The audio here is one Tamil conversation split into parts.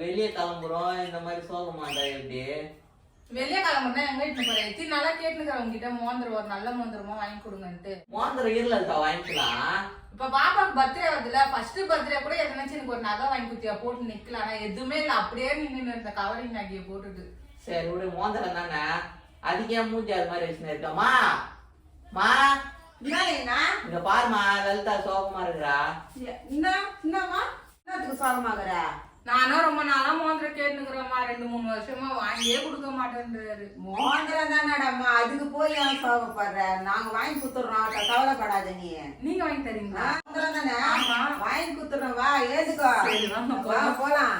வெளியே கிளம்புறோம் இந்த மாதிரி சோகமாண்டா எப்படி? வெளியே கிளம்புனா எங்க இட்டு போற எத்தி நாளா கேட்டுக்கிறேன் உங்ககிட்ட மோந்திரம் ஒரு நல்ல மோந்திரமா வாங்கி கொடுங்கன்ட்டு. மோந்திரம் இருளக்கா வாங்கிக்கலாம் இப்ப பாப்பாக்கு பர்த்டே வருதுல ஃபர்ஸ்ட் பர்த்டே கூட எதனாச்சும் எனக்கு ஒரு நகை வாங்கி குத்தியா போட்டு நிக்கலாம் ஆனா எதுவுமே இல்ல அப்படியே நின்னு இந்த கவரிங் நகையை போட்டுட்டு. சரி விடு மோந்திரம் தானே? அதுக்கு ஏன் மூஞ்சி அது மாதிரி வச்சுன்னு இருக்கமா மா இங்க பாருமா லலிதா சோகமா இருக்கிறா. என்ன என்னம்மா என்னத்துக்கு சோகமாகற நானும் ரொம்ப நாளா மோந்திரம் கேட்டுக்கிறேம்மா ரெண்டு மூணு வருஷமா வாங்கியே கொடுக்க மாட்டேன்றாரு. மோந்திரம் தானடாம்மா. அதுக்கு போய் ஏன் சோகப்படுற நாங்க வாங்கி குத்துறோம் கவலைப்படாத நீ. நீங்க வாங்கி தரீங்களா? மோந்திரம் தானே. வாங்கி குத்துறோம் வா ஏதுக்கோ போலாம்.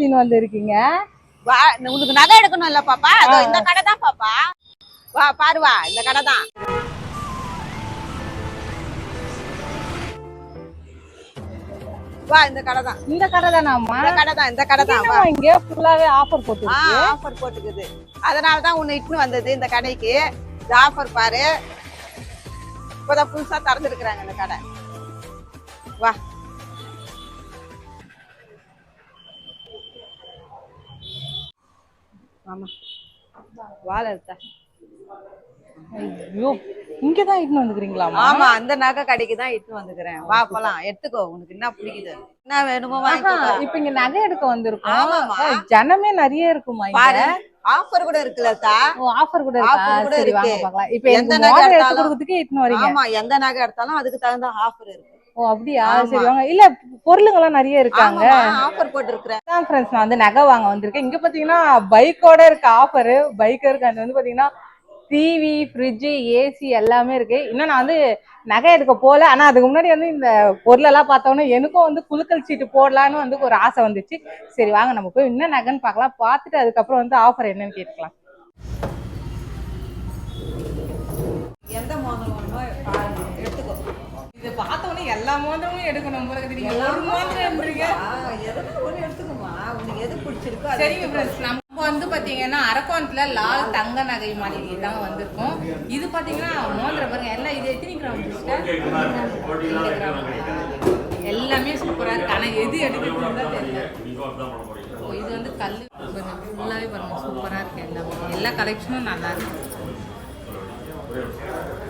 கூட்டின்னு வந்திருக்கீங்க. வா உனக்கு நகை எடுக்கணும் இல்ல பாப்பா? அதோ இந்த கடை தான் பாப்பா. வா பாரு வா இந்த கடை தான். வா இந்த கடை தான். இந்த கடை தானாம்மா? இந்த கடை தான் இந்த கடை தான். வா. இங்க ஃபுல்லாவே ஆஃபர் போட்டு ஆஃபர் போட்டுக்குது. அதனால தான் உன்னை இட்டுன்னு வந்தது இந்த கடைக்கு. இந்த ஆஃபர் பாரு. இப்போதான் புதுசா திறந்துருக்குறாங்க இந்த கடை. வா. ஆமா. வாழை ஐயோ வந்துக்கிறீங்களாமா ஆமா அந்த நகை கடைக்கு தான் வந்துக்கிறேன். வா போலாம். எடுத்துக்கோ உனக்கு என்ன பிடிக்குது? என்ன வேணுமோ வாங்கிக்கோ இப்ப இங்க நகை எடுக்க வந்திருக்கோம். ஜனமே நிறைய இருக்குமா பாரு ஆஃபர் கூட இருக்குல்ல தா ஆஃபர் கூட இருக்கா? கூட இப்ப எந்த நகை எடுத்து கொடுக்கிறதுக்கே இட்டுன்னு வரீங்க. ஆமா எந்த நகை எடுத்தாலும் அதுக்கு தகுந்த ஆஃபர் இருக்கு. ஓ அப்படியா. சரி வாங்க. இல்ல பொருளுங்க எல்லாம் நிறைய இருக்காங்க. ஆஃபர் போட்டு இருக்கிறேன் தான் ஃப்ரெண்ட்ஸ் நான் வந்து நகை வாங்க வந்திருக்கேன். இங்க பாத்தீங்கன்னா பைக்கோட இருக்க ஆஃபர் பைக் இருக்கு அது வந்து பாத்தீங்கன்னா டிவி ஃப்ரிட்ஜ் ஏசி எல்லாமே இருக்கு. இன்னும் நான் வந்து நகை எடுக்க போல. ஆனா அதுக்கு முன்னாடி வந்து இந்த பொருளெல்லாம் பார்த்தோன்னே எனக்கும் வந்து குலுக்கல் சீட்டு போடலான்னு வந்து ஒரு ஆசை வந்துச்சு. சரி வாங்க நம்ம போய் என்ன நகைன்னு பார்க்கலாம். பார்த்துட்டு அதுக்கப்புறம் வந்து ஆஃபர் என்னன்னு கேட்டுக்கலாம். எந்த வேணுமோ பாருங்க எடுத்துக்கோ. இதை பார்த்தோன்னே எல்லா மோதிரமும் எடுக்கணும். நீங்க எல்லா ஒரு மோதிரம் எதுனா ஒண்ணு எடுத்துக்கோமா உனக்கு எது பிடிச்சிருக்கோ சரிங்க ஃப்ரெண்ட்ஸ் நம்ம வந்து பாத்தீங்கன்னா அரக்கோணத்துல லால் தங்க நகை மாளிகை தான் வந்திருக்கோம். இது பாத்தீங்கன்னா மோதிரம் பாருங்க எல்லாம் இது எத்தனை கிராம் எல்லாமே சூப்பரா இருக்கு. ஆனா எது எடுக்கிறதுன்னு தான் தெரியல இது வந்து கல் ஃபுல்லாவே பாருங்க சூப்பரா இருக்கு எல்லாமே. எல்லா கலெக்ஷனும் நல்லா இருக்கு.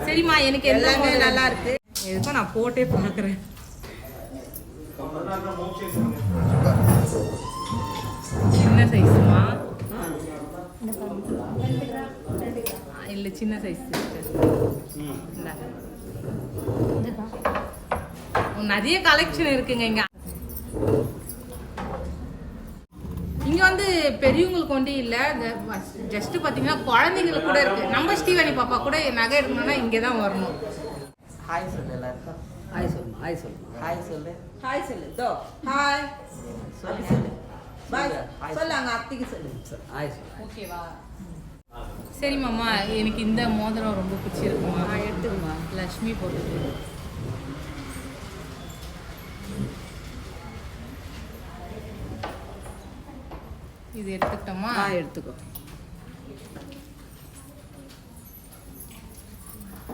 சரிம்மா எனக்கு எல்லாமே நல்லா இருக்கு. எதுக்கும் நான் போட்டே பார்க்குறேன். சின்ன சைஸுமா? இல்லை சின்ன சைஸ் நிறைய கலெக்ஷன் இருக்குங்க இங்க. இங்க வந்து பெரியவங்களுக்கு ஒண்டி இல்லை. ஜஸ்ட் பார்த்தீங்கன்னா குழந்தைங்களுக்கு கூட இருக்கு. நம்ம ஸ்டீவனி பாப்பா கூட நகை எடுக்கணும்னா இங்கே தான் வரணும். ஹாய் சொல்லு எல்லாருக்கும். ஹாய் சொல்லுமா ஹாய் சொல்லுமா. ஹாய் சொல்லு. ஹாய் சொல்லு. தோ ஹாய் சொல்லு. சொல்லு. பாய் Hi. சொல்லு. அங்க அத்திக்கு சொல்லு. ஹாய் சொல்லு. ஓகேவா சரி மாமா எனக்கு இந்த மோதிரம் ரொம்ப பிடிச்சிருக்குமா. எடுத்துக்கோமா லக்ஷ்மி போட்டது இது எடுத்துக்கிட்டோமா? ஆ எடுத்துக்கோ.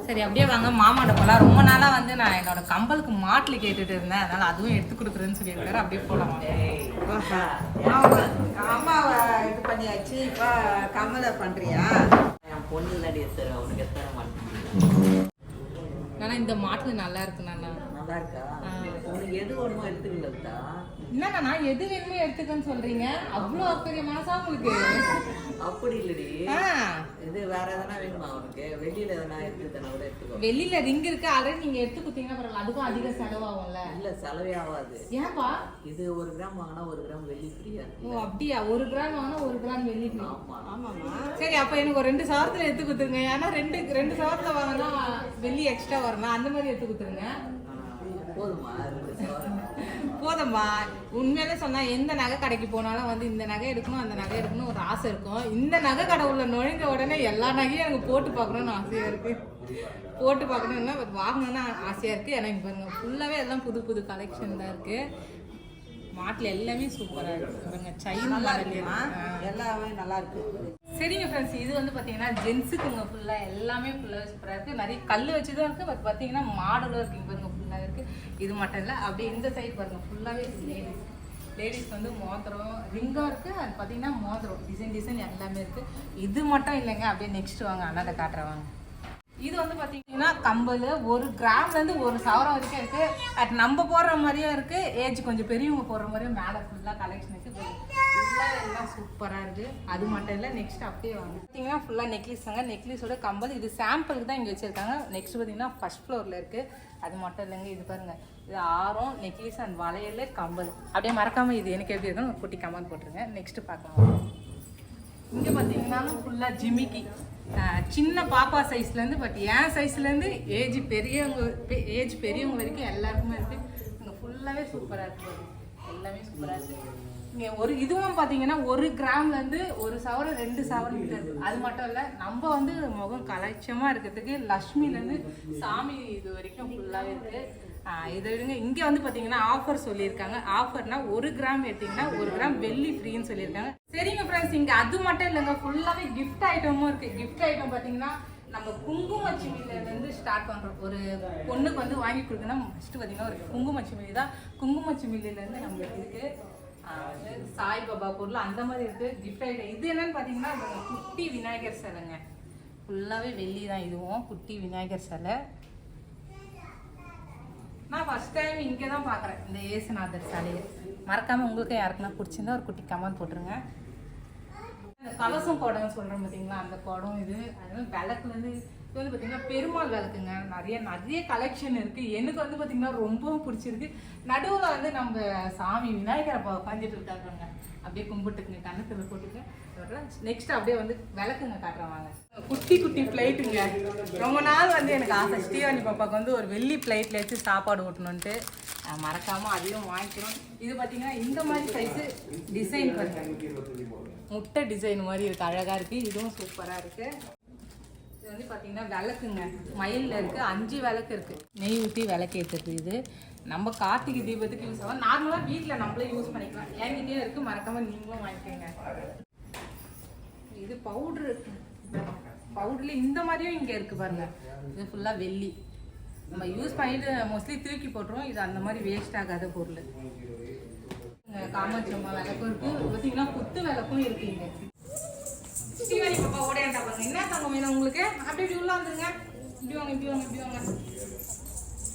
சரி அப்படியே வாங்க. மாமாட்ட போலாம். ரொம்ப நாளா வந்து நான் என்னோட கம்பலுக்கு மாட்டில் கேட்டுட்டு இருந்தேன். அதனால அதுவும் எடுத்து கொடுக்குறேன்னு சொல்லியிருக்காரு. அப்படியே வாங்க. அம்மாவை இது பண்ணியாச்சு. இப்போ கமலை பண்றியா? என் பொண்ணு நடி எடுத்துறேன் உனக்கு எத்தனை மாட்டேன் ஆனா இந்த மாட்டில் நல்லா இருக்கு நானா. நல்லா இருக்கா. உனக்கு எது வேணுமோ எடுத்துக்கலதா என்னண்ணா நான்? எது வேணுமோ எடுத்துக்கன்னு சொல்றீங்க? அவ்வளோ மனசா உங்களுக்கு. அப்படி இல்லடி. இது வேற எதனா வேணுமா உனக்கு? வெளியில எதனா எடுத்துதானே கூட எடுத்துக்கோ. வெளியில ரிங் இருக்கு. ஆல்ரெடி நீங்க எடுத்து கொடுத்தீங்கன்னா பரவாயில்ல. அதுக்கும் அதிக செலவாகும்ல. இல்ல செலவே ஆகாது. ஏன்பா? இது ஒரு கிராம் வாங்கினா ஒரு கிராம் வெள்ளி ஃப்ரீயா ஓ அப்படியா? ஒரு கிராம் வாங்கினா ஒரு கிராம் வெள்ளி. ஆமா ஆமாம்மா. சரி அப்ப எனக்கு ஒரு ரெண்டு சவரத்துல எடுத்து கொடுத்துருங்க. ஏன்னா ரெண்டு ரெண்டு சவரத்துல வாங்கினா வெள்ளி எக்ஸ்ட்ரா வரணும் அந்த மாதிரி எடுத்து கொடுத்துருங்க. ஆ, போதுமா? ரெண்டு சவரன் போதும்பா உண்மையிலே சொன்னா எந்த நகை கடைக்கு போனாலும் வந்து இந்த நகை எடுக்கணும் அந்த நகை எடுக்கணும் ஒரு ஆசை இருக்கும். இந்த நகை கடை உள்ள நுழைஞ்ச உடனே எல்லா நகையும் எனக்கு போட்டு பார்க்கணும்னு ஆசையா இருக்கு. போட்டு பார்க்கணும்னா வாங்கணும்னு ஆசையா இருக்கு. எனக்கு பாருங்க ஃபுல்லாவே எல்லாம் புது புது கலெக்ஷன் தான் இருக்கு. மாட்டில் எல்லாமே சூப்பரா இருக்கு. பாருங்க சைனா எல்லாமே. நல்லா இருக்கு. சரிங்க ஃப்ரெண்ட்ஸ் இது வந்து பார்த்தீங்கன்னா ஜென்ஸுக்குங்க ஃபுல்லாக எல்லாமே ஃபுல்லாக சூப்பராக இருக்குது நிறைய கல் வச்சு தான் இருக்குது பட் பார்த்தீங்கன்னா மாடலும் இருக்குங்க பாருங்க ஃபுல்லாக இருக்குது இது மட்டும் இல்லை அப்படியே இந்த சைடு பாருங்க ஃபுல்லாகவே லேடிஸ் லேடிஸ் வந்து மோதிரம் ரிங்காக இருக்குது அது பார்த்தீங்கன்னா மோதிரம். டிசைன் டிசைன் எல்லாமே இருக்குது இது மட்டும் இல்லைங்க அப்படியே நெக்ஸ்ட் வாங்க அண்ணாட்ட காட்டுறவாங்க இது வந்து பார்த்தீங்கன்னா கம்பல் ஒரு கிராம்லேருந்து ஒரு சவரம் வரைக்கும் இருக்குது அட் நம்ம போடுற மாதிரியும் இருக்குது ஏஜ் கொஞ்சம் பெரியவங்க போடுற மாதிரியும் மேலே ஃபுல்லாக கலெக்ஷன் இருக்குது ஃபுல்லாக எல்லாம் சூப்பராக இருக்குது அது மட்டும் இல்லை நெக்ஸ்ட் அப்படியே வாங்க. பார்த்தீங்கன்னா ஃபுல்லாக நெக்லஸ் தாங்க. நெக்லஸோட கம்பல் இது சாம்பிளுக்கு தான் இங்கே வச்சுருக்காங்க. நெக்ஸ்ட் பார்த்தீங்கன்னா ஃபர்ஸ்ட் ஃப்ளோரில் இருக்குது அது மட்டும் இல்லைங்க இது பாருங்கள் இது ஆரம் நெக்லஸ் அண்ட் வளையல் கம்பல். அப்படியே மறக்காமல் இது எனக்கு எப்படி இருக்குன்னு குட்டி கமெண்ட் போட்டுருங்க. நெக்ஸ்ட் பார்க்கலாம். இங்கே பாத்தீங்கன்னா ஃபுல்லாக ஜிமிக்கி. சின்ன பாப்பா சைஸ்லேருந்து பட் என் சைஸ்லேருந்து ஏஜ் பெரியவங்க ஏஜ் பெரியவங்க வரைக்கும் எல்லாருக்குமே இருக்குது இங்கே ஃபுல்லாகவே சூப்பராக இருக்குது எல்லாமே சூப்பராக இருக்குது இங்கே ஒரு இதுவும் பார்த்தீங்கன்னா ஒரு கிராம்லேருந்து ஒரு சவரம் ரெண்டு சவரம் இருக்குது அது மட்டும் இல்லை நம்ம வந்து முகம் கலைச்சமாக இருக்கிறதுக்கு லக்ஷ்மிலேருந்து சாமி இது வரைக்கும் ஃபுல்லாகவே இருக்குது இதை விடுங்க. இங்கே வந்து பார்த்தீங்கன்னா ஆஃபர் சொல்லியிருக்காங்க. ஆஃபர்னா ஒரு கிராம் எடுத்தீங்கன்னா ஒரு கிராம் வெள்ளி ஃப்ரீன்னு சொல்லியிருக்காங்க. சரிங்க ஃப்ரெண்ட்ஸ் இங்கே அது மட்டும் இல்லைங்க. ஃபுல்லாகவே கிஃப்ட் ஐட்டமும் இருக்குது கிஃப்ட் ஐட்டம் பார்த்தீங்கன்னா நம்ம குங்குமச்சிமிலேருந்து ஸ்டார்ட் பண்ணுறோம் ஒரு பொண்ணுக்கு வந்து வாங்கி கொடுக்கணும் ஃபஸ்ட்டு பார்த்தீங்கன்னா ஒரு குங்குமச்சிமிலி தான். குங்குமச்சிமிலிலேருந்து நம்மளுக்கு இருக்குது சாய்பாபா பொருள் அந்த மாதிரி இருக்குது கிஃப்ட் ஐட்டம் இது என்னன்னு பார்த்தீங்கன்னா குட்டி விநாயகர் சிலைங்க. ஃபுல்லாகவே வெள்ளி தான் இதுவும் குட்டி விநாயகர் சிலை. நான் ஃபர்ஸ்ட் டைம் இங்கே தான் பார்க்குறேன். இந்த ஏசுநாதர் சிலையை. மறக்காம உங்களுக்கு யாருக்குன்னா பிடிச்சிருந்தா ஒரு குட்டி கமெண்ட் போட்டுருங்க. இந்த கலசம் குடம் சொல்கிறோம் பார்த்தீங்களா? அந்த குடம் இது. அது விளக்குலேருந்து இது வந்து பார்த்தீங்கன்னா பெருமாள் விளக்குங்க. நிறைய நிறைய கலெக்ஷன் இருக்குது எனக்கு வந்து பார்த்தீங்கன்னா ரொம்பவும் பிடிச்சிருக்கு. நடுவில் வந்து நம்ம சாமி விநாயகர் அப்பா உட்காந்துட்டு இருக்காருங்க அப்படியே கும்பிட்டுக்குங்க. கண்ணத்தில் போட்டுக்கு நெக்ஸ்ட் அப்படியே வந்து விளக்குங்க காட்டுறவாங்க குட்டி குட்டி ஃப்ளைட்டுங்க ரொம்ப நாள் வந்து எனக்கு ஆசை. ஸ்ரீவாணி பாப்பாவுக்கு வந்து ஒரு வெள்ளி ஃப்ளைட்டில் வச்சு சாப்பாடு ஊட்டணுன்ட்டு மறக்காமல் அதையும் வாங்கிக்கணும் இது பார்த்தீங்கன்னா இந்த மாதிரி சைஸு டிசைன் பண்ணுறாங்க முட்டை டிசைன் மாதிரி இருக்குது அழகாக இருக்குது இதுவும் சூப்பராக இருக்குது இது வந்து பார்த்தீங்கன்னா விளக்குங்க. மயிலில் இருக்குது அஞ்சு விளக்கு இருக்குது நெய் ஊற்றி விளக்கேற்றுறது இது. நம்ம கார்த்திகை தீபத்துக்கு யூஸ் ஆகும். நார்மலாக வீட்டில் நம்மளே யூஸ் பண்ணிக்கலாம். என்கிட்டயும் இருக்குது மறக்காமல் நீங்களும் வாங்கிக்கோங்க. இது பவுட்ரு பவுடர்ல இந்த மாதிரியும் இங்கே இருக்குது பாருங்கள் இது ஃபுல்லாக வெள்ளி. நம்ம யூஸ் பண்ணிட்டு மோஸ்ட்லி தூக்கி போட்டுருவோம். இது அந்த மாதிரி வேஸ்ட் ஆகாத பொருள். இங்க காமாட்சியம்மா விளக்கும் இருக்குது பார்த்தீங்கன்னா குத்து விளக்கும் இருக்குது இங்கே ஸ்ரீவாணி பாப்பா ஓடையாண்டா பாருங்க என்ன தங்கம் வேணும் உங்களுக்கு? அப்படியே இப்படி உள்ள வந்துருங்க. இப்படி வாங்க இப்படி வாங்க இப்படி வாங்க.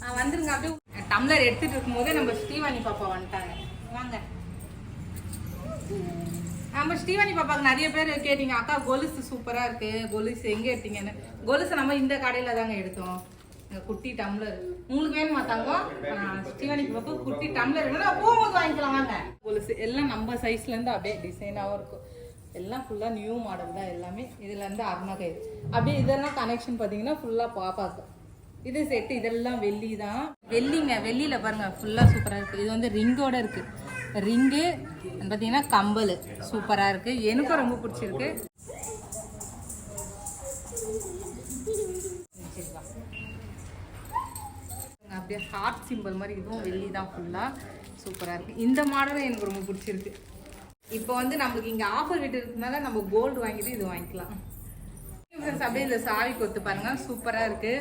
ஆ வந்துருங்க அப்படியே டம்ளர் எடுத்துட்டு இருக்கும்போதே நம்ம ஸ்ரீவாணி பாப்பா வந்துட்டாங்க. வாங்க. நம்ம ஸ்ரீவாணி பாப்பாவுக்கு நிறைய பேர் கேட்டீங்க அக்கா கொலுசு சூப்பராக இருக்கு. கொலுசு எங்கே எடுத்தீங்கன்னு? கொலுசு நம்ம இந்த கடையில் தாங்க எடுத்தோம். குட்டி டம்ளர் உங்களுக்கு வேணுமா தங்கம்? ஸ்ரீவாணி பாப்பா குட்டி டம்ளர் வேணும் போகும்போது வாங்கிக்கலாம் வாங்க. கொலுசு எல்லாம் நம்ம சைஸ்லேருந்து அப்படியே டிசைனாகவும் இருக்கும். எல்லாம் ஃபுல்லாக நியூ மாடல் தான் எல்லாமே. இதுலேருந்து அருணகை. அப்படியே இதெல்லாம் கனெக்ஷன் பார்த்தீங்கன்னா ஃபுல்லாக பாப்பாக்கு இது செட்டு இதெல்லாம் வெள்ளி தான். வெள்ளிங்க வெள்ளியில் பாருங்க ஃபுல்லாக சூப்பராக இருக்குது இது வந்து ரிங்கோட இருக்குது ரிங்கு பார்த்தீங்கன்னா கம்பல் சூப்பராக இருக்குது எனக்கும் ரொம்ப பிடிச்சிருக்கு. அப்படியே ஹார்ட் சிம்பிள் மாதிரி இதுவும் வெள்ளி தான் ஃபுல்லாக சூப்பராக இருக்குது இந்த மாடலும் எனக்கு ரொம்ப பிடிச்சிருக்கு. இப்போ வந்து நம்மளுக்கு இங்க ஆஃபர் விட்டு இருக்கிறதுனால நம்ம கோல்டு வாங்கிட்டு இது வாங்கிக்கலாம். அப்படியே இந்த சாவி கொத்து பாருங்க சூப்பரா இருக்கு.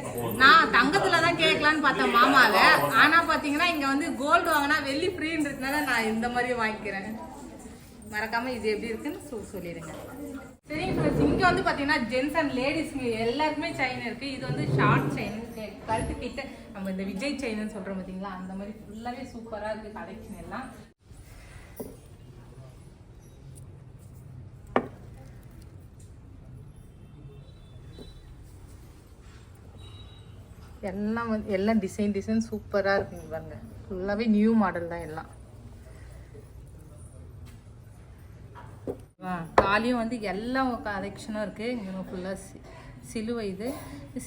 நான் தங்கத்துல தான் கேட்கலான்னு பார்த்தேன் மாமால ஆனா பாத்தீங்கன்னா இங்க வந்து கோல்டு வாங்கினா வெள்ளி ஃப்ரீன்றதுனால நான் இந்த மாதிரி வாங்கிக்கிறேன். மறக்காம இது எப்படி இருக்குன்னு சொல்லி சொல்லிடுங்க. சரிங்க ஃப்ரெண்ட்ஸ் இங்க வந்து பாத்தீங்கன்னா ஜென்ஸ் அண்ட் லேடிஸ்ங்க எல்லாருக்குமே செயின் இருக்கு. இது வந்து ஷார்ட் செயின் கழுத்து கிட்ட நம்ம இந்த விஜய் செயின்னு சொல்றோம் பாத்தீங்களா? அந்த மாதிரி ஃபுல்லாவே சூப்பரா இருக்கு கலெக்ஷன் எல்லாம். எல்லாம் வந்து எல்லாம் டிசைன் டிசைன் சூப்பராக இருக்குங்க பாருங்க. ஃபுல்லாகவே நியூ மாடல் தான் எல்லாம். ஆ காலியும் வந்து எல்லா கலெக்ஷனும் இருக்குது இங்கே ஃபுல்லாக சிலுவை இது.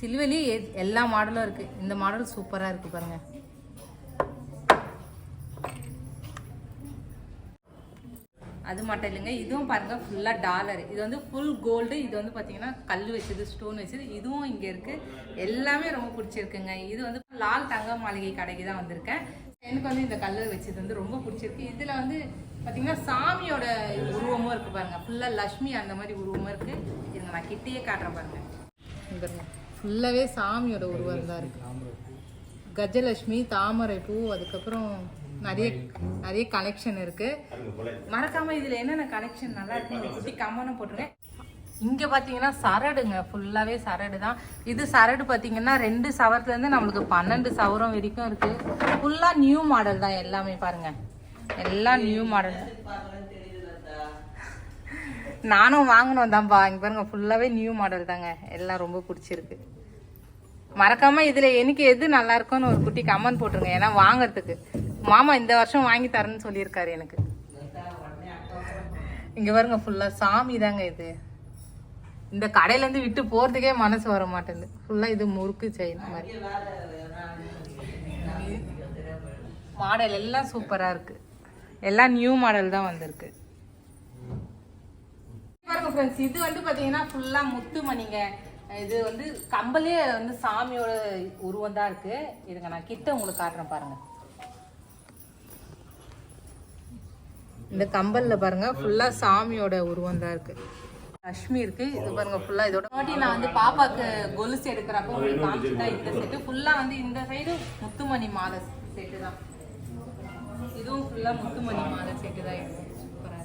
சிலுவையிலேயே எ- எல்லா மாடலும் இருக்குது இந்த மாடல் சூப்பராக இருக்குது பாருங்கள் அது மட்டும் இல்லைங்க. இதுவும் பாருங்கள் ஃபுல்லாக டாலர் இது வந்து ஃபுல் கோல்டு இது வந்து பார்த்தீங்கன்னா கல் வச்சது ஸ்டோன் வச்சது. இதுவும் இங்கே இருக்குது எல்லாமே ரொம்ப பிடிச்சிருக்குங்க. இது வந்து லால் தங்க மாளிகை கடைக்கு தான் வந்திருக்கேன். எனக்கு வந்து இந்த கல் வச்சது வந்து ரொம்ப பிடிச்சிருக்கு. இதில் வந்து பார்த்தீங்கன்னா சாமியோட உருவமும் இருக்குது பாருங்கள் ஃபுல்லாக லக்ஷ்மி அந்த மாதிரி உருவமும் இருக்குது இதுங்க நான் கிட்டேயே காட்டுறேன் பாருங்கள் ஃபுல்லாகவே சாமியோட உருவம் தான் இருக்குது கஜலட்சுமி தாமரை பூ அதுக்கப்புறம் நிறைய நிறைய கலெக்ஷன் இருக்கு. மறக்காம இதுல என்னென்ன கலெக்ஷன் நல்லா இருக்கு குட்டி கம்மனம் போட்டுருங்க. இங்க பாத்தீங்கன்னா சரடுங்க. ஃபுல்லாவே சரடு தான். இது சரடு பாத்தீங்கன்னா ரெண்டு சவரத்துல இருந்து நம்மளுக்கு பன்னெண்டு சவரம் வரைக்கும் இருக்கு. ஃபுல்லா நியூ மாடல் தான் எல்லாமே பாருங்க. எல்லாம் நியூ மாடல் நானும் வாங்கணும் தான்ப்பா இங்க பாருங்க ஃபுல்லாவே நியூ மாடல் தாங்க. எல்லாம் ரொம்ப பிடிச்சிருக்கு. மறக்காம இதுல எனக்கு எது நல்லா இருக்கும்னு ஒரு குட்டி கமெண்ட் போட்டுருங்க. ஏன்னா வாங்குறதுக்கு. மாமா இந்த வருஷம் வாங்கி தரேன்னு சொல்லியிருக்காரு எனக்கு. இங்க பாருங்க ஃபுல்லா சாமி தாங்க இது. இந்த கடையில இருந்து விட்டு போறதுக்கே மனசு வர மாட்டேங்குது. ஃபுல்லா இது முறுக்கு செயின் மாதிரி. மாடல் எல்லாம் சூப்பரா இருக்கு. எல்லாம் நியூ மாடல் தான் வந்திருக்கு. பாருங்க ஃப்ரெண்ட்ஸ் இது வந்து பாத்தீங்கன்னா ஃபுல்லா முத்துமணிங்க. இது வந்து கம்பலே வந்து சாமியோட உருவம் தான் இருக்கு. இதுங்க நான் கிட்ட உங்களுக்கு காட்டுறேன் பாருங்க. இந்த கம்பல்ல பாருங்க ஃபுல்லா சாமியோட உருவம் தான் இருக்கு. லக்ஷ்மி இருக்கு இது பாருங்க ஃபுல்லா இதோட வாட்டி நான் வந்து பாப்பாக்கு கொலுசு எடுக்கிறப்ப உங்களுக்கு காமிச்சுட்டா இந்த செட்டு ஃபுல்லா வந்து இந்த சைடு முத்துமணி மாலை செட்டு தான். இதுவும் ஃபுல்லா முத்துமணி மாலை செட்டு தான். இருக்கும் சூப்பரா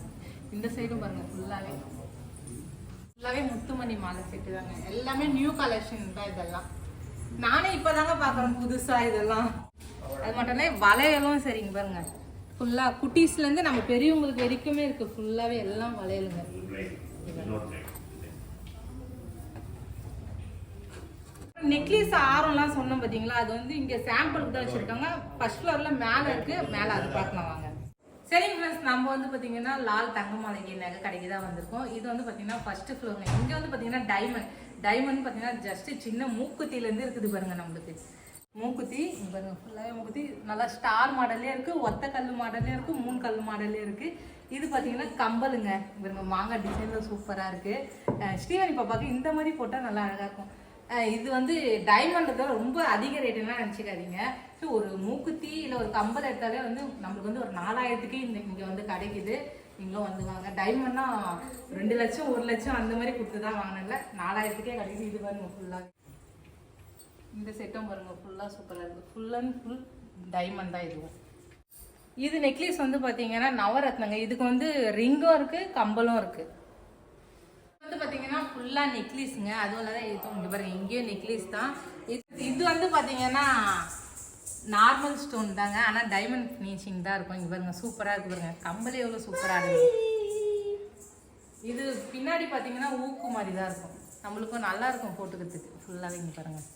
இந்த சைடும் பாருங்க ஃபுல்லாவே ஃபுல்லாவே முத்துமணி மாலை செட்டு தாங்க. எல்லாமே நியூ கலெக்ஷன் தான் இதெல்லாம். நானே இப்போதாங்க பாக்குறேன் புதுசா இதெல்லாம். அது மட்டும் வளையலும் சரிங்க பாருங்க. ஃபுல்லாக குட்டீஸ்லேருந்து நம்ம பெரியவங்களுக்கு வரைக்குமே இருக்கு. ஃபுல்லாகவே எல்லாம் வளையலுங்க. நெக்லஸ் ஆரம்லாம் சொன்னோம் பார்த்தீங்களா அது வந்து இங்கே சாம்பிளுக்கு தான் வச்சுருக்காங்க. ஃபர்ஸ்ட் ஃப்ளோரில் மேலே இருக்குது மேலே அது பார்க்கலாம் வாங்க. சரிங்க ஃப்ரெண்ட்ஸ் நம்ம வந்து பார்த்தீங்கன்னா லால் தங்கமாளிகை நகை கடைக்கு தான் வந்திருக்கோம். இது வந்து பார்த்தீங்கன்னா ஃபர்ஸ்ட் ஃப்ளோருங்க இங்கே வந்து பார்த்தீங்கன்னா டைமண்ட் டைமண்ட் பார்த்தீங்கன்னா ஜஸ்ட்டு சின்ன மூக்குத்திலேருந்து இருக்குது பாருங்க நம்மளுக்கு. மூக்குத்தி பாருங்க ஃபுல்லாகவே மூக்குத்தி. நல்லா ஸ்டார் மாடல்லே இருக்குது ஒத்த கல் மாடல்லே இருக்குது மூணு கல் மாடல்லே இருக்குது இது பார்த்தீங்கன்னா கம்பலுங்க பாருங்க மாங்காய் டிசைனில் சூப்பராக இருக்குது அஹ் ஸ்ரீவாணி பாப்பாக்கு இந்த மாதிரி போட்டால் நல்லா அழகாக இருக்கும். இது வந்து டைமண்ட் தான் ரொம்ப அதிக ரேட்டுலாம் நினச்சிக்காதீங்க. ஸோ ஒரு மூக்குத்தி இல்லை ஒரு கம்பல் எடுத்தாலே வந்து நம்மளுக்கு வந்து ஒரு நாலாயிரத்துக்கு இந்த இங்கே வந்து கிடைக்குது. நீங்களும் வந்து வாங்க. டைமண்ட்னா ரெண்டு லட்சம் ஒரு லட்சம் அந்த மாதிரி கொடுத்து தான் வாங்கினல நாலாயிரத்துக்கே கிடைக்குது இது பாருங்க ஃபுல்லாக இந்த செட்டும் பாருங்க ஃபுல்லாக சூப்பராக இருக்குது ஃபுல் அண்ட் ஃபுல் டைமண்ட் தான் இதுவும். இது நெக்லஸ் வந்து பார்த்தீங்கன்னா நவரத்னங்க. இதுக்கு வந்து ரிங்கும் இருக்குது கம்பலும் இருக்குது வந்து பாத்தீங்கன்னா ஃபுல்லாக நெக்லஸ்ங்க அதுவும் இல்லாத இது இங்கே பாருங்க இங்கேயும் நெக்லஸ் தான். இது இது வந்து பாத்தீங்கன்னா நார்மல் ஸ்டோன் தாங்க. ஆனால் டைமண்ட் ஃபினிஷிங் தான் இருக்கும். இங்கே பாருங்க சூப்பராக இருக்கு பாருங்க. கம்பளி எவ்வளோ சூப்பராக இருக்கும் இது பின்னாடி பாத்தீங்கன்னா ஊக்கு மாதிரி தான் இருக்கும். நம்மளுக்கும் நல்லா இருக்கும் போட்டுக்கிறதுக்கு. ஃபுல்லாகவே இங்கே பாருங்கள்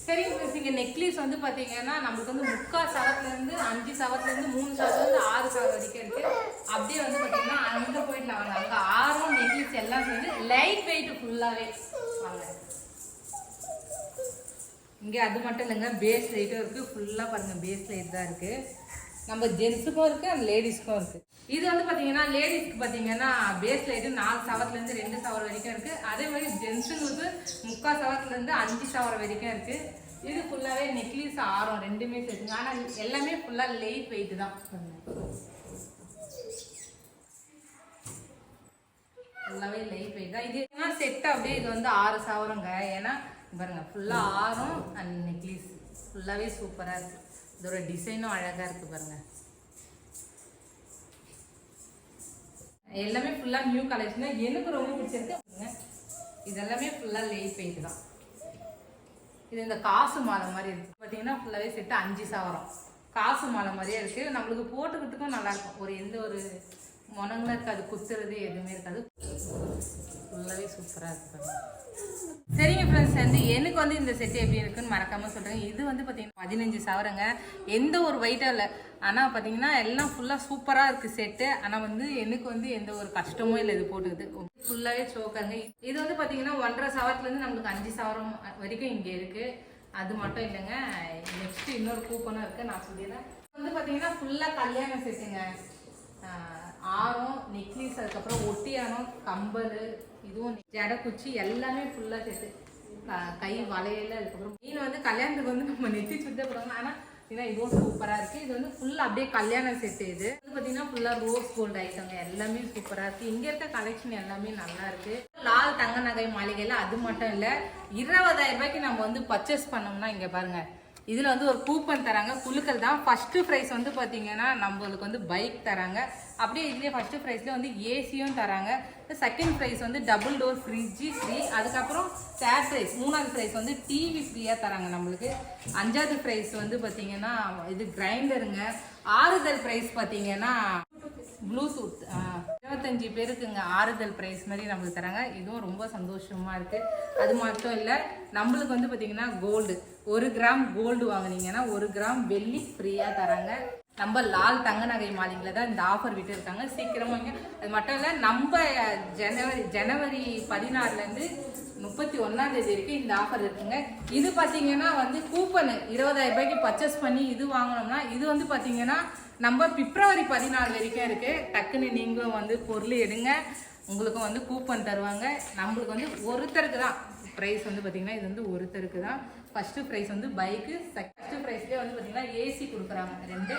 சரி மிஸ் நெக்லஸ் வந்து பார்த்தீங்கன்னா நம்மளுக்கு வந்து முக்கால் சவத்துலேருந்து அஞ்சு சவத்துலேருந்து மூணு சவத்துலேருந்து ஆறு சவரம் வரைக்கும் இருக்குது அப்படியே வந்து பார்த்தீங்கன்னா அங்கே போயிட்டு வாங்க. அங்கே ஆறும் நெக்லஸ் எல்லாம் சேர்ந்து லைட் வெயிட் ஃபுல்லாகவே வாங்க. இங்கே அது மட்டும் இல்லைங்க பேஸ் லைட்டும் இருக்குது ஃபுல்லாக பாருங்கள் பேஸ் லைட் தான் இருக்குது நம்ம ஜென்ஸுக்கும் இருக்கு அண்ட் லேடிஸ்க்கும் இருக்கு. இது வந்து பாத்தீங்கன்னா லேடிஸ்க்கு பாத்தீங்கன்னா பேஸ் லைட்டு நாலு சவரத்துல இருந்து ரெண்டு சவரம் வரைக்கும் இருக்கு. அதே மாதிரி ஜென்ஸுங்களுக்கு முக்கால் சவரத்துல இருந்து அஞ்சு சவரம் வரைக்கும் இருக்கு. இது ஃபுல்லாவே நெக்லஸ் ஆரம் ரெண்டுமே சேர்த்துங்க. ஆனா எல்லாமே ஃபுல்லா லைட் வெயிட் தான். ஃபுல்லாவே லைட் வெயிட் தான். இது என்ன செட் அப்படியே இது வந்து ஆறு சவரங்க. ஏன்னா பாருங்க ஃபுல்லா ஆரம் அண்ட் நெக்லஸ் ஃபுல்லாவே சூப்பரா இருக்கு. இதோட டிசைனும் அழகா இருக்கு பாருங்க. எல்லாமே ஃபுல்லா நியூ கலெக்ஷன் எனக்கு ரொம்ப பிடிச்சிருக்கு. இதெல்லாமே ஃபுல்லா லைட் பெயிண்ட் தான். இது இந்த காசு மாலை மாதிரி இருக்கு. பார்த்தீங்கன்னா ஃபுல்லாவே செட்டு அஞ்சு சவரம். காசு மாலை மாதிரியே இருக்கு. நம்மளுக்கு போட்டுக்கிறதுக்கும் நல்லா இருக்கும். ஒரு எந்த ஒரு முனங்களும் இருக்காது குத்துறது எதுவுமே இருக்காது. ஃபுல்லாகவே சூப்பராக இருக்கும் சரிங்க ஃப்ரெண்ட்ஸ் வந்து எனக்கு வந்து இந்த செட் எப்படி இருக்குன்னு மறக்காமல் சொல்றேங்க இது வந்து பார்த்தீங்கன்னா பதினஞ்சு சவரங்க. எந்த ஒரு வெயிட்டும் இல்லை. ஆனால் பார்த்தீங்கன்னா எல்லாம் ஃபுல்லாக சூப்பராக இருக்குது செட்டு ஆனால் வந்து எனக்கு வந்து எந்த ஒரு கஷ்டமும் இல்லை இது போட்டுக்குது ஃபுல்லாகவே சோக்கங்க இது வந்து பார்த்தீங்கன்னா ஒன்றரை சவரத்துலேருந்து நம்மளுக்கு அஞ்சு சவரம் வரைக்கும் இங்கே இருக்குது அது மட்டும் இல்லைங்க. நெக்ஸ்ட்டு இன்னொரு கூப்பனும் இருக்குது நான் சொல்லிடுறேன். வந்து பார்த்தீங்கன்னா ஃபுல்லாக கல்யாணம் செட்டுங்க ஆரம் நெக்லஸ் அதுக்கப்புறம் ஒட்டியானம் கம்பல் இதுவும் ஜடை குச்சி எல்லாமே ஃபுல்லாக சேர்த்து கை வளையல அதுக்கப்புறம் மீன் வந்து கல்யாணத்துக்கு வந்து நம்ம நெத்தி சுத்த போடுவாங்க ஆனால் ஏன்னா இதுவும் சூப்பராக இருக்குது இது வந்து ஃபுல்லாக அப்படியே கல்யாணம் செட்டு இது. வந்து பார்த்தீங்கன்னா ஃபுல்லாக ரோஸ் கோல்டு ஐட்டங்க எல்லாமே சூப்பராக இருக்குது இங்கே இருக்க கலெக்ஷன் எல்லாமே நல்லா இருக்குது லால் தங்க நகை மாளிகையில் அது மட்டும் இல்லை இருபதாயிரம் ரூபாய்க்கு நம்ம வந்து பர்ச்சேஸ் பண்ணோம்னா இங்கே பாருங்கள் இதில் வந்து ஒரு கூப்பன் தராங்க. குழுக்கள் தான். ஃபஸ்ட்டு ப்ரைஸ் வந்து பார்த்தீங்கன்னா நம்மளுக்கு வந்து பைக் தராங்க. அப்படியே இதுலேயே ஃபஸ்ட்டு ப்ரைஸ்லேயே வந்து ஏசியும் தராங்க. செகண்ட் ப்ரைஸ் வந்து டபுள் டோர் ஃப்ரிட்ஜு ஃப்ரீ அதுக்கப்புறம் தேர்ட் ப்ரைஸ் மூணாவது ப்ரைஸ் வந்து டிவி ஃப்ரீயாக தராங்க நம்மளுக்கு. அஞ்சாவது ப்ரைஸ் வந்து பார்த்தீங்கன்னா இது கிரைண்டருங்க ஆறுதல் ப்ரைஸ் பார்த்தீங்கன்னா ப்ளூடூத் இருபத்தஞ்சி பேருக்குங்க ஆறுதல் ப்ரைஸ் மாதிரி நம்மளுக்கு தராங்க. இதுவும் ரொம்ப சந்தோஷமாக இருக்குது அது மட்டும் இல்லை நம்மளுக்கு வந்து பார்த்திங்கன்னா கோல்டு ஒரு கிராம் கோல்டு வாங்குனீங்கன்னா ஒரு கிராம் வெள்ளி ஃப்ரீயாக தராங்க. நம்ம லால் தங்க நகை மாளிகையில் தான் இந்த ஆஃபர் விட்டு இருக்காங்க சீக்கிரமாக அது மட்டும் இல்லை நம்ம ஜனவரி ஜனவரி பதினாறுலேருந்து முப்பத்தி ஒன்றாம் தேதி வரைக்கும் இந்த ஆஃபர் இருக்குங்க. இது பார்த்தீங்கன்னா வந்து கூப்பனு இருபதாயிரம் ரூபாய்க்கு பர்ச்சேஸ் பண்ணி இது வாங்கினோம்னா இது வந்து பார்த்தீங்கன்னா நம்ம பிப்ரவரி பதினாலு வரைக்கும் இருக்கு. டக்குன்னு நீங்களும் வந்து பொருள் எடுங்க. உங்களுக்கும் வந்து கூப்பன் தருவாங்க. நம்மளுக்கு வந்து ஒருத்தருக்கு தான். ப்ரைஸ் வந்து பார்த்தீங்கன்னா இது வந்து ஒருத்தருக்கு தான். ஃபஸ்ட்டு ப்ரைஸ் வந்து பைக்கு செகண்ட் ப்ரைஸ்லேயே வந்து பார்த்தீங்கன்னா ஏசி கொடுக்குறாங்க. ரெண்டு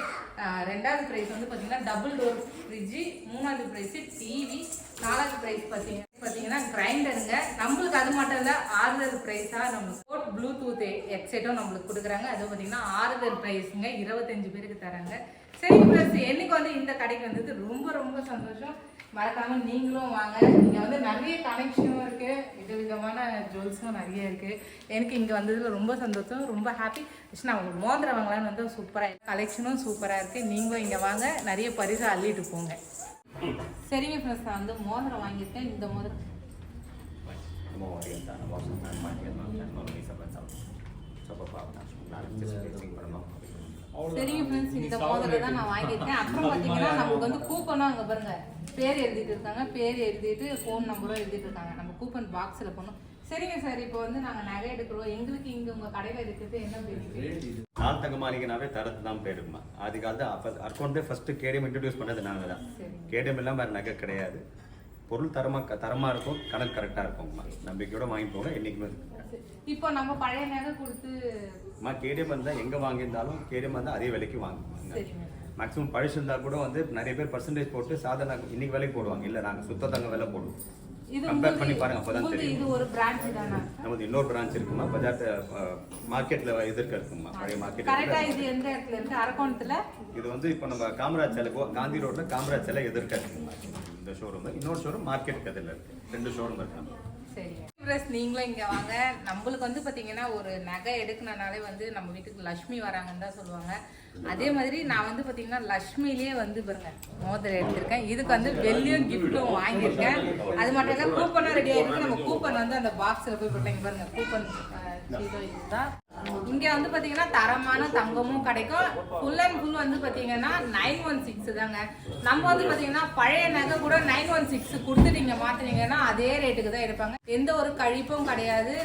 ரெண்டாவது ப்ரைஸ் வந்து பார்த்தீங்கன்னா டபுள் டோர் ஃப்ரிட்ஜு மூணாவது ப்ரைஸு டிவி நாலாவது ப்ரைஸ் பார்த்தீங்க பார்த்தீங்கன்னா கிரைண்டருங்க நம்மளுக்கு அது மட்டும் இல்லை ஆறுதல் ப்ரைஸாக நம்மளுக்கு ஸ்போர்ட் ப்ளூடூத் ஹெட்செட்டும் நம்மளுக்கு கொடுக்குறாங்க. அது பார்த்தீங்கன்னா ஆறுதல் ப்ரைஸுங்க இருபத்தஞ்சு பேருக்கு தராங்க. சரி ப்ளஸ் என்னைக்கு வந்து இந்த கடைக்கு வந்தது ரொம்ப ரொம்ப சந்தோஷம். மறக்காம நீங்களும் வாங்க. இங்க வந்து நிறைய கனெக்ஷனும் இருக்கு. வித விதமான ஜுவல்ஸும் நிறைய இருக்கு. எனக்கு இங்க வந்ததுல ரொம்ப சந்தோஷம். ரொம்ப ஹாப்பி நான் உங்களுக்கு மோதிரம் வாங்கலாம்னு வந்து சூப்பராக கலெக்ஷனும் சூப்பராக இருக்கு. நீங்களும் இங்க வாங்க. நிறைய பரிசு அள்ளிட்டு போங்க. சரிங்க ஃப்ரெண்ட்ஸ் நான் வந்து மோதிரம் வாங்கியிருக்கேன். இந்த மோதிரம். Mau சரிங்க ஃப்ரெண்ட்ஸ் இந்த மோதிரம் தான் நான் வாங்கியிருக்கேன். அப்புறம் பார்த்தீங்கன்னா நமக்கு வந்து கூப்பனும் அங்கே பாருங்க. பேர் எழுதிட்டு இருக்காங்க. பேர் எழுதிட்டு ஃபோன் நம்பரும் எழுதிட்டு இருக்காங்க. நம்ம கூப்பன் பாக்ஸில் போகணும் சரிங்க சார் இப்போ வந்து நாங்கள் நகை எடுக்கிறோம். எங்களுக்கு இங்கே உங்கள் கடையில் இருக்கிறது என்ன பெனிஃபிட் தங்க மாளிகைனாவே தரத்து தான் பேருமா ஆதி காலத்து அப்போ அக்கௌண்ட்டே ஃபர்ஸ்ட் கேடிஎம் இன்ட்ரடியூஸ் பண்ணது நாங்கள் தான். கேடிஎம் எல்லாம் வேறு நகை கிடையாது. பொருள் தரமாக தரமாக இருக்கும். கணக்கு கரெக்டாக இருக்கும்மா. நம்பிக்கையோட வாங்கி போங்க என்றைக்குமே இப்போ நம்ம பழைய நகை கொடுத்து அம்மா கேடிஎம் இருந்தால் எங்கே வாங்கியிருந்தாலும் கேடிஎம் இருந்தால் அதே விலைக்கு வாங்குவாங்க மேக்ஸிமம் பழசு இருந்தால் கூட வந்து நிறைய பேர் பர்சன்டேஜ் போட்டு சாதாரண இன்னைக்கு விலைக்கு போடுவாங்க. இல்லை நாங்கள் சுத்த தங்க விலை போடுவோம். கம்பேர் பண்ணி பாருங்க அப்பதான் தெரியும். இது ஒரு பிரான்ச் தானா? நமது இன்னொரு பிரான்ச் இருக்குமா? பஜார் மார்க்கெட்ல எதிர்க்க இருக்குமா? பழைய கரெக்டா மார்க்கெட் இது எந்த இடத்துல இருக்கு? அரக்கோணத்துல? இது வந்து இப்போ நம்ம காமராஜ் சிலை காந்தி ரோட்ல காமராஜ் சிலை எதிர்க்க இருக்குமா இந்த ஷோரூம் இன்னொரு ஷோரூம் மார்க்கெட் கதில் இருக்கு. ரெண்டு ஷோரூம் இருக்கு. சரிங்க. ப்ளஸ் நீங்களும் இங்க வாங்க. நம்மளுக்கு வந்து பாத்தீங்கன்னா ஒரு நகை எடுக்கணும்னாலே வந்து நம்ம வீட்டுக்கு லக்ஷ்மி வராங்கன்னு தான் சொல்லுவாங்க. அதே மாதிரி நான் வந்து பாத்தீங்கன்னா லக்ஷ்மிலேயே வந்து பாருங்க மோதிரம் எடுத்திருக்கேன். இதுக்கு வந்து வெள்ளியும் கிஃப்ட்டும் வாங்கியிருக்கேன். அது மட்டும் இல்ல கூப்பனும் ரெடி ஆயிருக்கு. நம்ம கூப்பன் வந்து அந்த பாக்ஸ்ல போய் போட்டீங்க பாருங்க கூப்பன் இதுதான் இங்க வந்து பாத்தீங்கன்னா தரமான தங்கமும் கிடைக்கும். ஃபுல் அண்ட் ஃபுல் வந்து பாத்தீங்கன்னா நைன் ஒன் சிக்ஸ் தாங்க. நம்ம வந்து பாத்தீங்கன்னா பழைய நகை கூட நைன் ஒன் சிக்ஸ் கொடுத்து நீங்க மாத்தினீங்கன்னா அதே ரேட்டுக்கு தான் எடுப்பாங்க. எந்த ஒரு கழிப்பும் கிடையாது.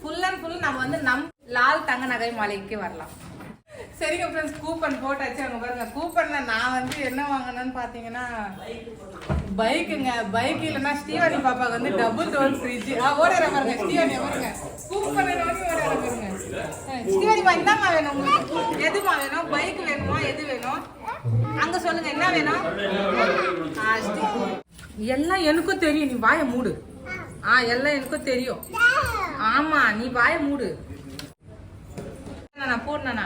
ஃபுல் அண்ட் ஃபுல் நம்ம வந்து நம் லால் தங்க நகை மாலைக்கு வரலாம். சரிங்க ஃப்ரெண்ட்ஸ் கூப்பன் போட்டாச்சு. அங்கே பாருங்கள் கூப்பனில் நான் வந்து என்ன வாங்கினேன்னு பார்த்தீங்கன்னா பைக்குங்க பைக் இல்லைன்னா ஸ்ரீவாணி பாப்பாவுக்கு வந்து டபுள் டோர் ஃப்ரிட்ஜ் ஆ ஓடுற பாருங்க ஸ்ரீவாணி பாருங்க. கூப்பன் நோக்கி ஓடுற பாருங்க. அஹ் என்னம்மா வேணும் உங்களுக்கு. எதுமா வேணும்? பைக் வேணுமா? எது வேணும்? அங்கே சொல்லுங்க என்ன வேணும்? ஆ, ஸ்ரீ- எல்லாம் எனக்கும் தெரியும். நீ வாய மூடு. ஆ எல்லாம் எனக்கும் தெரியும். ஆமா நீ வாய மூடு. போடுனா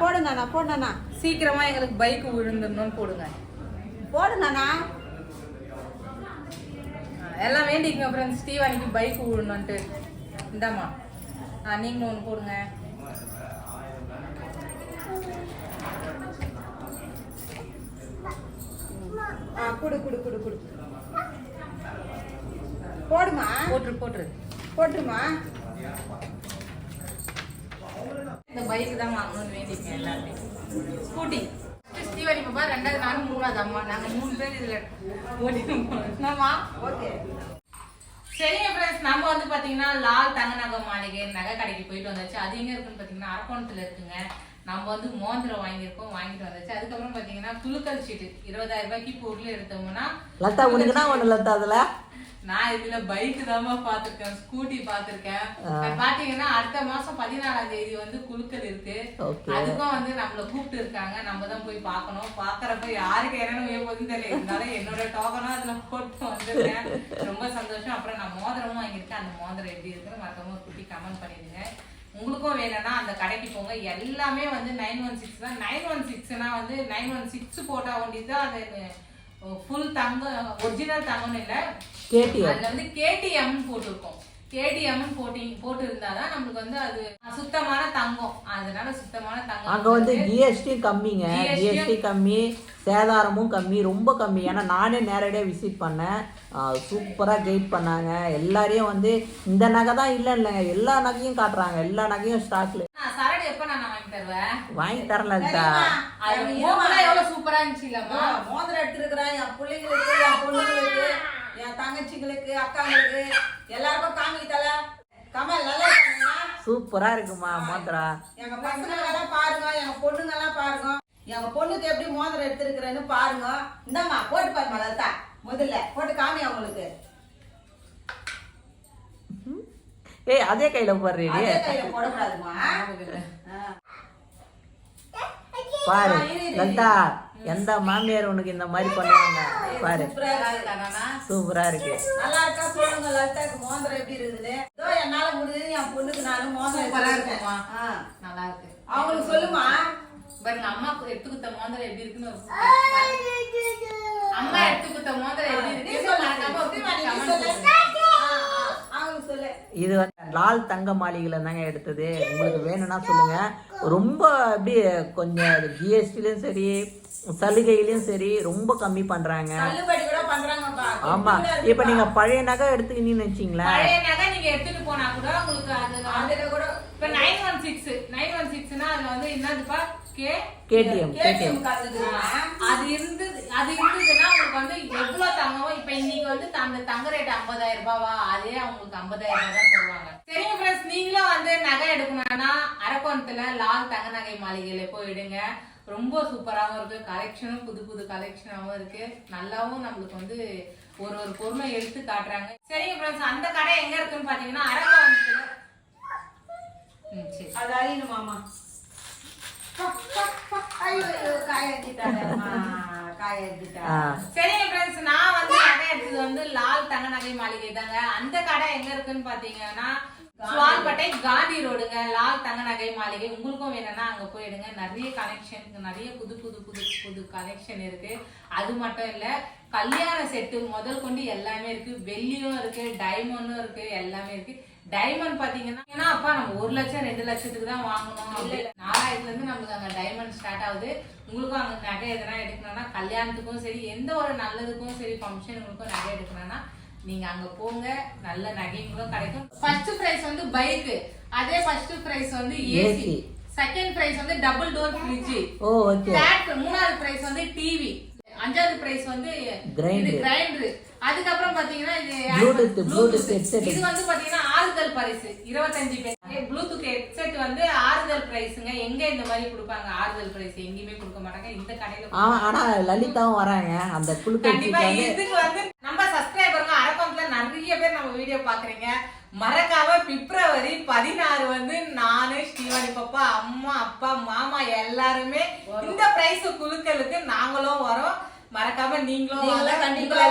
போடுங்கண்ணா. போடுங்கண்ணா சீக்கிரமா எங்களுக்கு பைக் விழுந்துடணும்னு போடுங்க. போடுங்கண்ணா. எல்லாம் வேண்டிக்கங்க ஃப்ரெண்ட்ஸ் ஸ்டீவானிக்கு பைக் விழணுன்ட்டு இந்தாம்மா. ஆ நீங்களும் ஒன்று போடுங்க. ஆ குடு குடு குடு குடு. போடுமா? போட்டுரு போட்டுரு. போட்டுருமா? இந்த பைக் தான் வாங்கணும்னு வேண்டிக்கங்க எல்லாருமே ஸ்கூட்டி. ஸ்டீவானி பாப்பா ரெண்டாவது நானும் மூணாவது அம்மா. நாங்கள் மூணு பேர் இதில் ஓட்டிட்டு போனோம் என்னம்மா? ஓகே. சரிங்க ஃப்ரெண்ட்ஸ் நம்ம வந்து பாத்தீங்கன்னா லால் தங்க நகை மாளிகை நகை கடைக்கு போயிட்டு வந்தாச்சு. அது எங்க இருக்குன்னு பாத்தீங்கன்னா அரக்கோணத்துல இருக்குங்க. நம்ம வந்து மோதிரம் வாங்கியிருக்கோம் வாங்கிட்டு வந்தாச்சு. அதுக்கப்புறம் பாத்தீங்கன்னா குலுக்கல் சீட்டு. இருபதாயிரம் ரூபாய்க்கு பொருள் எடுத்தோம்னா லதா உனக்கு தான் ஒண்ணு லதா அதுல? நான் இதுல பைக் தாமா பாத்திருக்கேன் ஸ்கூட்டி பாத்திருக்கேன் பாத்தீங்கன்னா அடுத்த மாசம் பதினாலாம் தேதி வந்து குலுக்கல் இருக்கு. அதுக்கும் வந்து நம்மள கூப்பிட்டு இருக்காங்க. நம்ம தான் போய் பார்க்கணும். பாக்குறப்ப யாருக்கு என்னன்னு போகுதுன்னு தெரியல. இருந்தாலும் என்னோட டோக்கனும் அதுல போட்டு வந்திருக்கேன் ரொம்ப சந்தோஷம். அப்புறம் நான் மோதிரமும் வாங்கியிருக்கேன். அந்த மோதிரம் எப்படி இருக்குன்னு மறக்காம ஒரு குட்டி கமெண்ட் பண்ணிடுங்க. உங்களுக்கும் வேணும்னா அந்த கடைக்கு போங்க. எல்லாமே வந்து நைன் ஒன் சிக்ஸ் தான். நைன் ஒன் சிக்ஸ்னா வந்து நைன் ஒன் சிக்ஸ் போட்டா வேண்டி தான். அது ஃபுல் தங்கம் ஒரிஜினல் தங்கம்னு இல்லை? கேட்டியா அதுல வந்து கேடிஎம் போட்டிருக்கோம். கேடிஎம் போட்டி போட்டு இருந்தாதான் நம்மளுக்கு வந்து அது சுத்தமான தங்கம். அதனால சுத்தமான தங்கம் அங்க வந்து ஜிஎஸ்டி கம்மிங்க. ஜிஎஸ்டி கம்மி சேதாரமும் கம்மி ரொம்ப கம்மி. ஏன்னா நானே நேரடியாக விசிட் பண்ணேன். சூப்பராக கைட் பண்ணாங்க. எல்லாரையும் வந்து இந்த நகை தான் இல்லை இல்லைங்க எல்லா நகையும் காட்டுறாங்க. எல்லா நகையும் ஸ்டாக்ல நான் சரடு எப்ப நான் வாங்கி தரலக்கா சூப்பரா இருந்துச்சு இல்லம்மா மோதிரம் எடுத்துருக்கிறேன். என் பிள்ளைங்களுக்கு என் பொண்ணுங்களுக்கு என் தங்கச்சிங்களுக்கு அக்காங்களுக்கு எல்லாருக்கும் காமிக்கல கமல் நல்லா சூப்பரா இருக்குமா மோத்ரா எங்க பசங்க எல்லாம் பாருங்க எங்க பொண்ணுங்க எல்லாம் பாருங்க. எங்க பொண்ணுக்கு எப்படி மோதிரம் எடுத்திருக்கிறேன்னு பாருங்க. இந்தாம்மா போட்டு பாருமா லதா முதல்ல போட்டு காமி அவங்களுக்கு ஏய் அதே கையில போடுறீடி அதே கையில போடக்கூடாதுமா ஆ. பாரு லதா எந்த மாமியார் உனக்கு இந்த மாதிரி பண்ணுவாங்க? பாரு. சூப்பரா நல்லா இருக்கு. நல்லா இருக்கா சொல்லுங்க லதாக்கு மோதிரம் எப்படி இருக்குது? என்னால முடிஞ்சது என் பொண்ணுக்கு நானும் மோதிரம். இருக்குமா ஆ. நல்லா இருக்கு அவங்களுக்கு சொல்லுமா? பாருங்க அம்மா எடுத்து குத்த மோதிரம் எப்படி இருக்குன்னு அம்மா எடுத்து குத்த மோதிரம் எப்படி இருக்கு சொல்லு அவங்களுக்கு சொல்லு. இது வந்து லால் தங்க மாளிகையில் தாங்க எடுத்தது. உங்களுக்கு வேணும்னா சொல்லுங்க. ரொம்ப அப்படி கொஞ்சம் ஜிஎஸ்டிலையும் சரி சலுகையிலையும் சரி ரொம்ப கம்மி பண்றாங்க. தள்ளுபடி கூட பண்றாங்கப்பா. ஆமா. இப்ப நீங்க பழைய நகை எடுத்துக்கிட்டீங்கன்னு வச்சிங்களேன் எடுத்துட்டு போனா கூட உங்களுக்கு அது கூட இப்ப nine one six nine one சிக்ஸ்னா அதுல வந்து என்னதுப்பா? KTM KTM KTM. கலந்துக்குமா அது இருந்தது அது இருந்ததுன்னா உங்களுக்கு வந்து எவ்வளவு தங்கம் இப்ப இன்னைக்கு வந்து அந்த தங்க ரேட் ஐம்பதாயிரம் ரூபாவா? அதே அவங்களுக்கு ஐம்பதாயிரம் ரூபாய் தான் தருவாங்க. சரிங்க ஃப்ரெண்ட்ஸ் நீங்களும் வந்து நகை எடுக்கணும்னா அரக்கோணத்துல லால் தங்க நகை மாளிகையில போயிடுங்க ரொம்ப சூப்பராகவும் இருக்கு. கலெக்ஷனும் புது புது கலெக்ஷனாகவும் இருக்கு. நல்லாவும் நம்மளுக்கு வந்து ஒரு ஒரு பொருளை எடுத்து காட்டுறாங்க. சரிங்க ஃப்ரெண்ட்ஸ் அந்த கடை எங்க இருக்குன்னு பாத்தீங்கன்னா அரக்கோணத்துல. ம் சரி. அது அறியணுமாமா சரிங்க ஃப்ரெண்ட்ஸ் நான் வந்து எடுத்தது வந்து லால் தங்க நகை மாளிகை தாங்க. அந்த கடை எங்க இருக்குன்னு பாத்தீங்கன்னா சுவால்பட்டை காந்தி ரோடுங்க. லால் தங்க நகை மாளிகை. உங்களுக்கும் வேணும்னா அங்க போயிடுங்க நிறைய கலெக்ஷன் நிறைய புது புது புது புது கலெக்ஷன் இருக்கு. அது மட்டும் இல்ல கல்யாண செட்டு முதல் கொண்டு எல்லாமே இருக்கு. வெள்ளியும் இருக்கு டைமண்டும் இருக்கு எல்லாமே இருக்கு. டைமண்ட் பாத்தீங்கன்னா ஏன்னா அப்பா நம்ம ஒரு லட்சம் ரெண்டு லட்சத்துக்கு தான் வாங்கணும். நாலாயிரத்துல இருந்து நம்மளுக்கு அங்க டைமண்ட் ஸ்டார்ட் ஆகுது. உங்களுக்கும் அங்க நகை எதனா எடுக்கணும்னா கல்யாணத்துக்கும் சரி எந்த ஒரு நல்லதுக்கும் சரி ஃபங்க்ஷனுங்களுக்கும் நகை எடுக்கணும்னா நீங்க அங்க போங்க. நல்ல நகைங்களும் கிடைக்கும். ஃபர்ஸ்ட் பிரைஸ் வந்து பைக் அதே ஃபர்ஸ்ட் பிரைஸ் வந்து ஏசி. செகண்ட் பிரைஸ் வந்து டபுள் டோர் ஃப்ரிட்ஜ் தேர்ட் மூணாவது பிரைஸ் வந்து டிவி அஞ்சாவது பிரைஸ் வந்து கிரைண்டர் அதுக்கப்புறம் பாத்தீங்கன்னா இது வந்து பாத்தீங்கன்னா ஆறுதல் பரிசு. இருபத்தஞ்சு பேர். ப்ளூடூத் ஹெட்செட் வந்து ஆறுதல் பிரைஸுங்க எங்க இந்த மாதிரி கொடுப்பாங்க? ஆறுதல் பிரைஸ் எங்கேயுமே கொடுக்க மாட்டாங்க. இந்த கடையில ஆனா லலிதாவும் வராங்க. அந்த குழுக்கள் கண்டிப்பா. வந்து இதுக்கு வந்து நம்ம சப்ஸ்கிரைபருங்க அரக்கோணத்துல நிறைய பேர் நம்ம வீடியோ பாக்குறீங்க. மறக்காம பிப்ரவரி பதினாறு வந்து நானு ஸ்ரீவாணி பாப்பா அம்மா அப்பா மாமா எல்லாருமே இந்த பிரைஸ் குழுக்களுக்கு நாங்களும் வரோம். மறக்காம நீங்களும் வாங்க. நீங்களும் கண்டிப்பா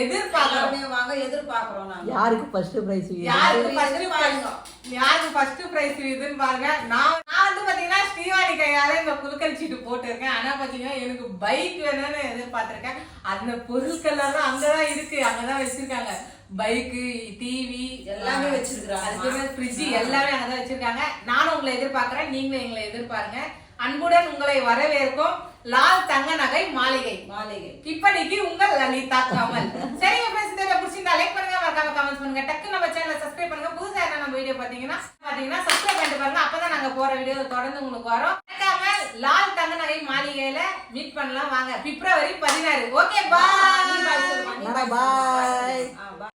உங்களெல்லாம் வாங்க. நாங்க எதிர்பார்க்கிறோம் நாங்க. யாருக்கு ஃபர்ஸ்ட் பிரைஸ் யாருக்கு ஃபர்ஸ்ட் பாருங்க. யாருக்கு ஃபர்ஸ்ட் பிரைஸ் இதுன்னு பாருங்க. நான் நான் வந்து பாத்தீங்கன்னா ஸ்ரீவாணி கையால இந்த குலுக்கல் சீட்டு போட்டிருக்கேன். ஆனா பாத்தீங்கன்னா எனக்கு பைக் வேணும்னு எதிர்பார்த்திருக்கேன். அந்த பொருட்கள் எல்லாம் அங்கதான் இருக்கு. அங்கதான் வச்சிருக்காங்க. பைக்கு டிவி எல்லாமே வச்சிருக்காங்க. அதுக்கு ஃப்ரிட்ஜ் எல்லாமே அங்கதான் வச்சிருக்காங்க. நானும் உங்களை எதிர்பார்க்கறேன். நீங்களும் எங்களை எதிர்பாருங்க. அன்புடன் உங்களை வரவேற்கும். லால் தங்க நகை மாளிகை. மாளிகை. இப்படிக்கு உங்கள் லலிதா கமல். சரிங்க வீடியோ பிடிச்சிருந்தா லைக் பண்ணுங்க மறக்காம கமெண்ட் பண்ணுங்க. டக்கு நம்ம சேனலை சப்ஸ்கிரைப் பண்ணுங்க. புதுசா என்ன நம்ம வீடியோ பாத்தீங்கன்னா பாத்தீங்கன்னா சப்ஸ்கிரைப் பண்ணிட்டு பாருங்க. அப்பதான் நாங்க போற வீடியோ தொடர்ந்து உங்களுக்கு வரும். மறக்காம லால் தங்க நகை மாளிகையில மீட் பண்ணலாம். வாங்க. பிப்ரவரி பதினாறு. ஓகே பாய் பாய்